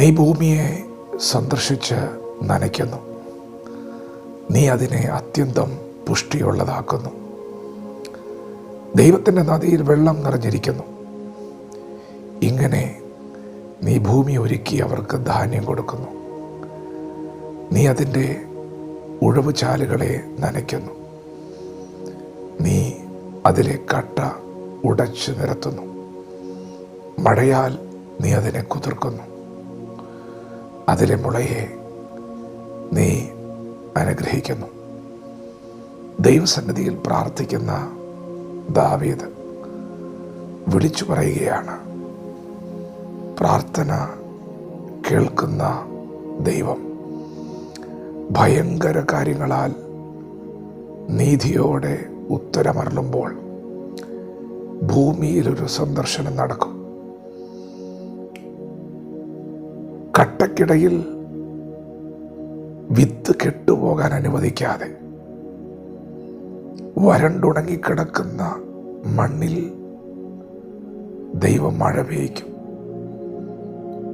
നീ ഭൂമിയെ സന്ദർശിച്ച് നനയ്ക്കുന്നു. നീ അതിനെ അത്യന്തം പുഷ്ടിയുള്ളതാക്കുന്നു. ദൈവത്തിന്റെ നദിയിൽ വെള്ളം നിറഞ്ഞിരിക്കുന്നു. ഇങ്ങനെ നീ ഭൂമി ഒരുക്കി അവർക്ക് ധാന്യം കൊടുക്കുന്നു. നീ അതിന്റെ ഉഴവുചാലുകളെ നനയ്ക്കുന്നു. നീ അതിലെ കട്ട ഉടച്ചു നിരത്തുന്നു. മഴയാൽ നീ അതിനെ കുതിർക്കുന്നു. അതിലെ മുളയെ നീ അനുഗ്രഹിക്കുന്നു. ദൈവസന്നിധിയിൽ പ്രാർത്ഥിക്കുന്ന ദാവീദ് വിളിച്ചു പറയുകയാണ് പ്രാർത്ഥന കേൾക്കുന്ന ദൈവം ഭയങ്കര കാര്യങ്ങളാൽ നീതിയോടെ ഉത്തരമരളുമ്പോൾ ഭൂമിയിലൊരു സന്ദർശനം നടക്കും. കട്ടക്കിടയിൽ വിത്ത് കെട്ടുപോകാൻ അനുവദിക്കാതെ വരണ്ടുണങ്ങിക്കിടക്കുന്ന മണ്ണിൽ ദൈവം മഴ പെയ്ക്കും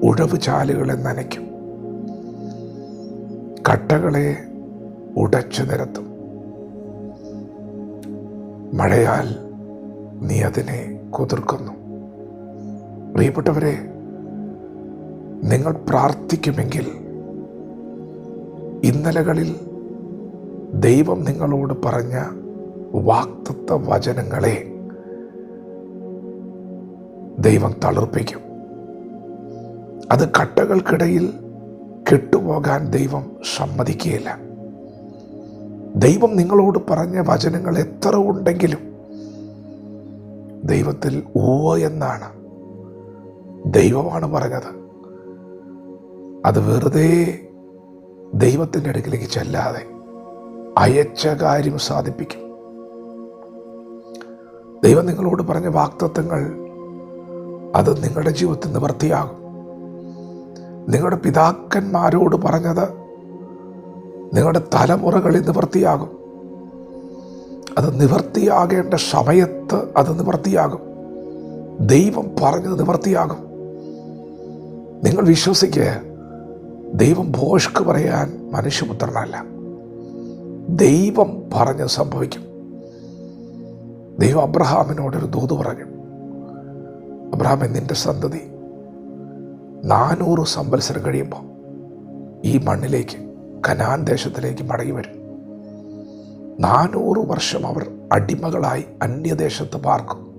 ഉഴവ് ചാലുകളെ നനയ്ക്കും. കട്ടകളെ ഉടച്ചു നിരത്തും. മഴയാൽ നീ അതിനെ കുതിർക്കുന്നു. പ്രിയപ്പെട്ടവരെ നിങ്ങൾ പ്രാർത്ഥിക്കുമെങ്കിൽ ഇന്നലകളിൽ ദൈവം നിങ്ങളോട് പറഞ്ഞ വാക്തത്വ വചനങ്ങളെ ദൈവം തളിർപ്പിക്കും. അത് കട്ടകൾക്കിടയിൽ കെട്ടുപോകാൻ ദൈവം സമ്മതിക്കുകയില്ല. ദൈവം നിങ്ങളോട് പറഞ്ഞ വചനങ്ങൾ എത്ര ഉണ്ടെങ്കിലും ദൈവത്തിൽ ഓ എന്നാണ് ദൈവമാണ് പറഞ്ഞത്. അത് വെറുതെ ദൈവത്തിന്റെ അടുക്കിലേക്ക് ചെല്ലാതെ അയച്ച കാര്യം സാധിപ്പിക്കും. ദൈവം നിങ്ങളോട് പറഞ്ഞ വാക്തത്വങ്ങൾ അത് നിങ്ങളുടെ ജീവിതത്തിൽ നിവൃത്തിയാകും നിങ്ങളുടെ പിതാക്കന്മാരോട് പറഞ്ഞത് നിങ്ങളുടെ തലമുറകളിൽ നിവൃത്തിയാകും അത് നിവൃത്തിയാകേണ്ട സമയത്ത് അത് നിവൃത്തിയാകും ദൈവം പറഞ്ഞത് നിവൃത്തിയാകും നിങ്ങൾ വിശ്വസിക്കുക ദൈവം ഭോഷ്ക്ക് പറയാൻ മനുഷ്യപുത്രനല്ല. ദൈവം പറഞ്ഞ് സംഭവിക്കും. ദൈവം അബ്രഹാമിനോടൊരു ദൂത് പറഞ്ഞു. അബ്രഹാം നിന്റെ സന്തതി നാനൂറ് സംവത്സരം കഴിയുമ്പോൾ ഈ മണ്ണിലേക്ക് കനാൻ ദേശത്തിലേക്ക് മടങ്ങി വരും. നാനൂറ് വർഷം അവർ അടിമകളായി അന്യദേശത്ത് പാർക്കും.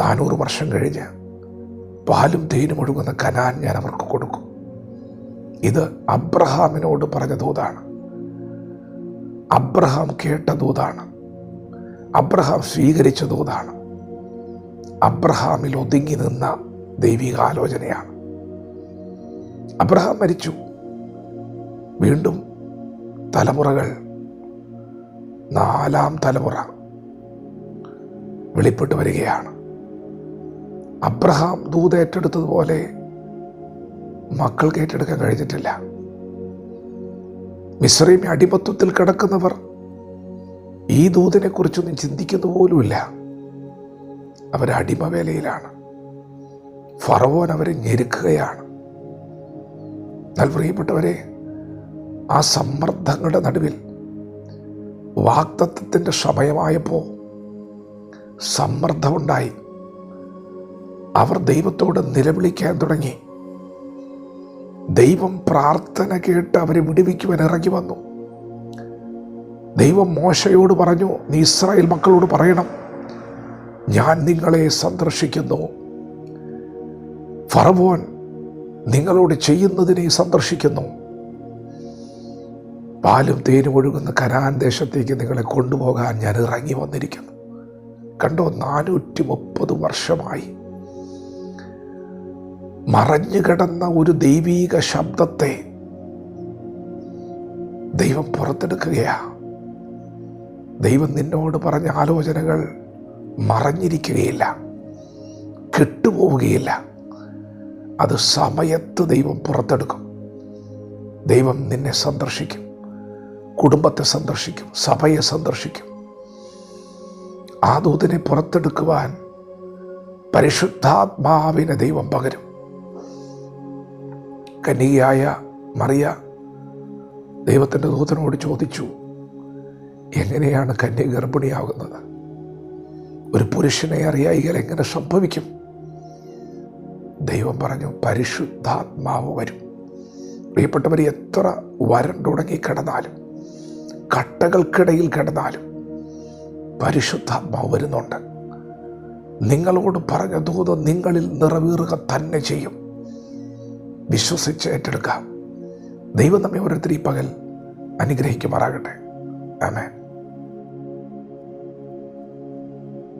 നാനൂറ് വർഷം കഴിഞ്ഞ് പാലും തേനും ഒഴുകുന്ന കനാൻ ഞാൻ അവർക്ക് കൊടുക്കും. ഇത് അബ്രഹാമിനോട് പറഞ്ഞ ദൂതാണ്. അബ്രഹാം കേട്ട ദൂതാണ്. അബ്രഹാം സ്വീകരിച്ച ദൂതാണ്. അബ്രഹാമിൽ ഒതുങ്ങി നിന്ന ദൈവിക ആലോചനയാണ് അബ്രഹാം മരിച്ചു. വീണ്ടും തലമുറകൾ നാലാം തലമുറ വെളിപ്പെട്ട് വരികയാണ്. അബ്രഹാം ദൂത് ഏറ്റെടുത്തതുപോലെ മക്കൾക്ക് ഏറ്റെടുക്കാൻ കഴിഞ്ഞിട്ടില്ല. മിശ്രീമി അടിമത്വത്തിൽ കിടക്കുന്നവർ ഈ ദൂതിനെ കുറിച്ചൊന്നും ചിന്തിക്കുന്ന പോലുമില്ല. അവർ അടിമവേലയിലാണ്. ഫറവോൻ അവരെ ഞെരുക്കുകയാണ്. എന്നാൽ പ്രിയപ്പെട്ടവരെ ആ സമ്മർദ്ദങ്ങളുടെ നടുവിൽ വാക്തത്വത്തിന്റെ സമയമായപ്പോൾ സമ്മർദ്ദമുണ്ടായി. അവർ ദൈവത്തോട് നിലവിളിക്കാൻ തുടങ്ങി. ദൈവം പ്രാർത്ഥന കേട്ട് അവരെ വിടുവിക്കുവാൻ ഇറങ്ങി വന്നു. ദൈവം മോശയോട് പറഞ്ഞു നീ ഇസ്രായേൽ മക്കളോട് പറയണം ഞാൻ നിങ്ങളെ സന്ദർശിക്കുന്നു. ഫറവോൻ നിങ്ങളോട് ചെയ്യുന്നതിനെ സന്ദർശിക്കുന്നു. പാലും തേനും ഒഴുകുന്ന കനാൻ ദേശത്തേക്ക് നിങ്ങളെ കൊണ്ടുപോകാൻ ഞാൻ ഇറങ്ങി വന്നിരിക്കുന്നു. കണ്ടോ നാനൂറ്റി മുപ്പത് വർഷമായി മറഞ്ഞു കിടന്ന ഒരു ദൈവീക ശബ്ദത്തെ ദൈവം പുറത്തെടുക്കുകയാ. ദൈവം നിന്നോട് പറഞ്ഞ ആലോചനകൾ മറഞ്ഞിരിക്കുകയില്ല കെട്ടുപോവുകയില്ല. അത് സമയത്ത് ദൈവം പുറത്തെടുക്കും. ദൈവം നിന്നെ സന്ദർശിക്കും കുടുംബത്തെ സന്ദർശിക്കും സഭയെ സന്ദർശിക്കും. ആ ദൂതിനെ പുറത്തെടുക്കുവാൻ പരിശുദ്ധാത്മാവിനെ ദൈവം പകരും. കന്യകയായ മറിയ ദൈവത്തിന്റെ ദൂതനോട് ചോദിച്ചു എങ്ങനെയാണ് കന്യ ഗർഭിണിയാകുന്നത്? ഒരു പുരുഷനെ അറിയായികൾ എങ്ങനെ സംഭവിക്കും? ദൈവം പറഞ്ഞു പരിശുദ്ധാത്മാവ് വരും. പ്രിയപ്പെട്ടവർ എത്ര വരണ്ടുടങ്ങി കിടന്നാലും കട്ടകൾക്കിടയിൽ കിടന്നാലും പരിശുദ്ധാത്മാവ് വരുന്നുണ്ട്. നിങ്ങളോട് പറഞ്ഞ ദൂതം നിങ്ങളിൽ നിറവേറുക തന്നെ ചെയ്യും. വിശ്വസിച്ച് ഏറ്റെടുക്കാം. ദൈവം നമ്മെ ഓരോരുത്തർ ഈ പകൽ അനുഗ്രഹിക്കുമാറാകട്ടെ. ആമേൻ.